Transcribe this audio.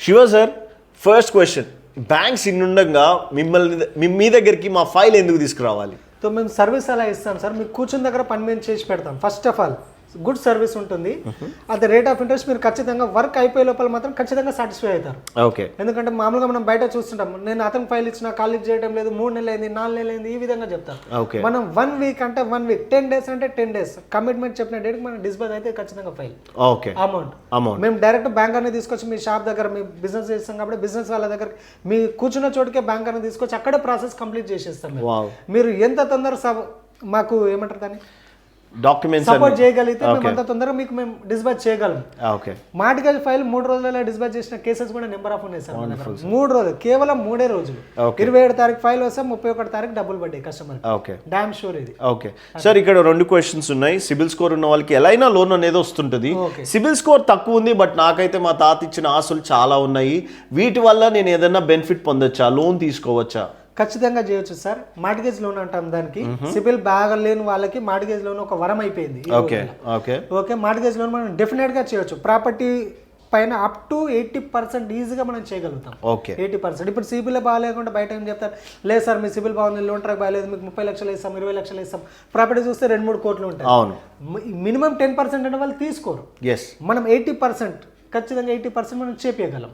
Shiva sir first question banks ఇన్నుండగా మిమ్మల్ని మీ- దగ్గరికి మా ఫైల్ ఎందుకు తీసుకురావాలి? సో మేము సర్వీస్ అలా ఇస్తాం సార్ మీకు కూర్చుని దగ్గర పని మేము చేసి పెడతాం first of all good service ఉంటుంది. At the rate of interest మీరు ఖచ్చితంగా వర్క్ అయిపోయే లోపల మాత్రం ఖచ్చితంగా సాటిస్ఫై అవుతారు. ఓకే. ఎందుకంటే మామూలుగా మనం బయట చూస్తుంటాం నేను అతను ఫైల్ ఇచ్చిన కాలేజ్ చేయడం లేదు మూడు నెలలు అయింది నాలుగు నెలలు అయింది ఈ విధంగా చెప్తారు. మనం వన్ వీక్ అంటే వన్ వీక్ టెన్ డేస్ అంటే టెన్ డేస్ కమిట్మెంట్ చెప్పిన డేట్కి మనం డిస్బర్స్ అయితే ఖచ్చితంగా ఫైల్. ఓకే. అమౌంట్. అమౌంట్. మేము డైరెక్ట్ బ్యాంక్ అనేది తీసుకొచ్చి మీ షాప్ దగ్గర మీ బిజినెస్ చేస్తాం కాబట్టి బిజినెస్ వాళ్ళ దగ్గర మీ కూర్చున్న చోటుకే బ్యాంక్ అనేది తీసుకొచ్చి అక్కడే ప్రాసెస్ కంప్లీట్ చేసేస్తాం మీరు ఎంత తొందర మాకు ఏమంటారు దాన్ని? డాక్యుమెంట్స్ సపోర్ట్ చేయగలిగితే మేము అంత తొందరగా మీకు మేము డిస్పాచ్ చేయగలం. ఓకే మార్టిగేజ్ ఫైల్ మూడు రోజులలో డిస్పాచ్ చేసిన కేసెస్ కూడా నెంబర్ ఆఫ్ ఉన్నాయి సార్. మూడు రోజులు కేవలం మూడే రోజులు. ఇరవై ఏడు తారీఖు ఫైల్ వస్తే ముప్పై ఒకటి తారీఖు డబ్బులు పడ్డాయి కస్టమర్ ఓకే డామ్ షూర్ ఇది. ఓకే సార్ ఇక్కడ రెండు క్వశ్చన్స్ ఉన్నాయి. సిబిల్ స్కోర్ ఉన్న వాళ్ళకి ఎలా అయినా లోన్ అనేది వస్తుంటుంది. సిబిల్ స్కోర్ తక్కువ ఉంది బట్ నాకైతే మా తాత ఇచ్చిన ఆశలు చాలా ఉన్నాయి. వీటి వల్ల నేను ఏదైనా బెనిఫిట్ పొందొచ్చా? లోన్ తీసుకోవచ్చా? ఖచ్చితంగా చేయొచ్చు సార్. మార్టిగేజ్ లోన్ అంటాం దానికి. సిబిల్ బాగా లేని వాళ్ళకి మార్టిగేజ్ లోన్ ఒక వరం అయిపోయింది ఓకే మార్టిగేజ్ లోన్ మనం డెఫినెట్గా చేయొచ్చు. ప్రాపర్టీ పైన అప్ టు ఎయిటీ పర్సెంట్ ఈజీగా మనం చేయగలుగుతాం. ఓకే. ఎయిటీ పర్సెంట్ ఇప్పుడు సిబిల్ బాగాలేకుండా బయట ఏం చెప్తారు? లేదు సార్ మీ సిబిల్ బాగుంది లోన్ ట్రాక్ బాగాలేదు మీకు ముప్పై లక్షలు ఇస్తాం ఇరవై లక్షలు ఇస్తాం. ప్రాపర్టీ చూస్తే రెండు మూడు కోట్లు ఉంటాయి. అవును. మినిమం టెన్ పర్సెంట్ అంటే వాళ్ళు తీసుకోరు. ఎస్ మనం ఎయిటీ పర్సెంట్ ఖచ్చితంగా ఎయిటీ పర్సెంట్ మనం చేపించగలం